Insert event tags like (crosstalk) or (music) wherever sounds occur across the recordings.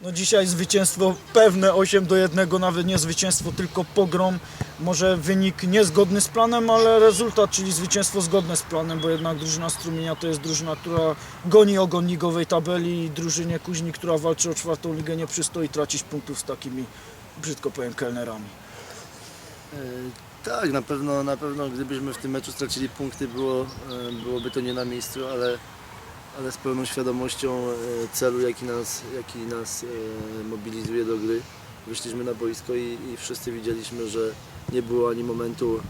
No dzisiaj zwycięstwo pewne 8 do 1, nawet nie zwycięstwo, tylko pogrom. Może wynik niezgodny z planem, ale rezultat, czyli zwycięstwo zgodne z planem, bo jednak drużyna Strumienia to jest drużyna, która goni ogon ligowej tabeli i drużynie Kuźni, która walczy o czwartą ligę, nie przystoi tracić punktów z takimi, brzydko powiem, kelnerami. E, Tak, na pewno, na pewno gdybyśmy w tym meczu stracili punkty, było, e, byłoby to nie na miejscu, ale, ale z pełną świadomością e, celu, jaki nas, jaki nas e, mobilizuje do gry, wyszliśmy na boisko i, i wszyscy widzieliśmy, że nie było ani momentu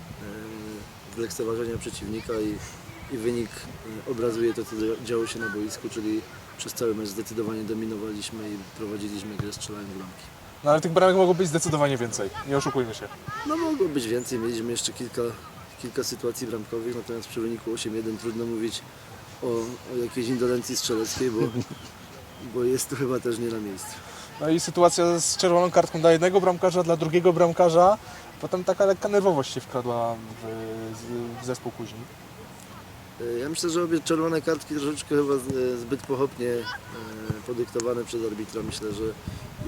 e, lekceważenia przeciwnika i, i wynik obrazuje to, co działo się na boisku, czyli przez cały mecz zdecydowanie dominowaliśmy i prowadziliśmy grę strzelając bramki. No ale tych bramek mogło być zdecydowanie więcej, nie oszukujmy się. No mogło być więcej, mieliśmy jeszcze kilka, kilka sytuacji bramkowych, natomiast przy wyniku 8-1 trudno mówić o, jakiejś indolencji strzeleckiej, bo, (laughs) bo jest to chyba też nie na miejscu. No i sytuacja z czerwoną kartką dla jednego bramkarza, dla drugiego bramkarza. Potem taka lekka nerwowość się wkradła w, w zespół później. E, Ja myślę, że obie czerwone kartki troszeczkę chyba z- zbyt pochopnie e, podyktowane przez arbitra. Myślę, że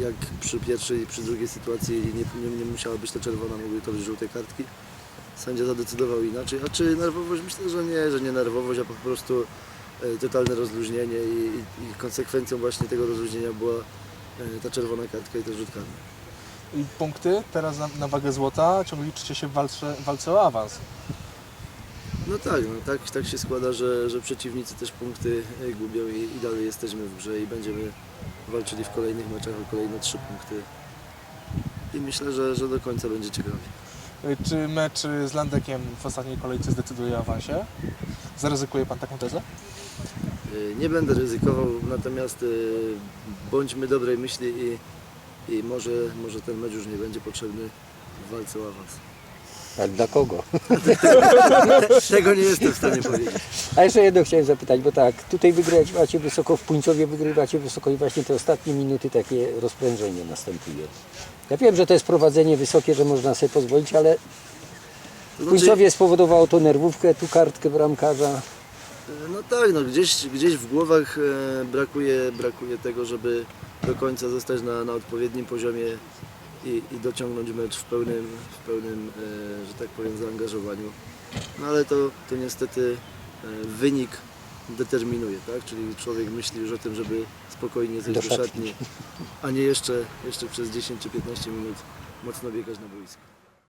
jak przy pierwszej i przy drugiej sytuacji nie, nie, nie musiała być to czerwona, mogły to być żółte kartki. Sędzia zadecydował inaczej. A czy nerwowość? Myślę, że nie, że nie nerwowość, a po prostu e, totalne rozluźnienie i, i, i konsekwencją właśnie tego rozluźnienia była e, ta czerwona kartka i to rzut karny. I punkty teraz na, na wagę złota, ciągle liczycie się w walce, walce o awans. No tak, no tak, tak się składa, że, że przeciwnicy też punkty e, gubią i, i dalej jesteśmy w grze i będziemy walczyli w kolejnych meczach o kolejne trzy punkty. I myślę, że, że do końca będzie ciekawie. Y, Czy mecz z Landekiem w ostatniej kolejce zdecyduje o awansie? Zaryzykuje Pan taką tezę? E, Nie będę ryzykował, natomiast e, bądźmy dobrej myśli i, i może, może ten mecz już nie będzie potrzebny w walce o awans. A dla kogo? (laughs) Tego nie jestem w stanie powiedzieć. A jeszcze jedno chciałem zapytać, bo tak, tutaj wygrywacie wysoko, w Puńcowie wygrywacie wysoko i właśnie te ostatnie minuty takie rozprężenie następuje. Ja wiem, że to jest prowadzenie wysokie, że można sobie pozwolić, ale w znaczy- Puńcowie spowodowało to nerwówkę, tu kartkę bramkarza. No tak, no gdzieś, gdzieś w głowach e, brakuje, brakuje tego, żeby do końca zostać na, na odpowiednim poziomie i, i dociągnąć mecz w pełnym, w pełnym e, że tak powiem, zaangażowaniu. No ale to, to niestety e, wynik determinuje, tak? Czyli człowiek myśli już o tym, żeby spokojnie zejść Do szatni, a nie jeszcze, jeszcze przez 10 czy 15 minut mocno biegać na boisku.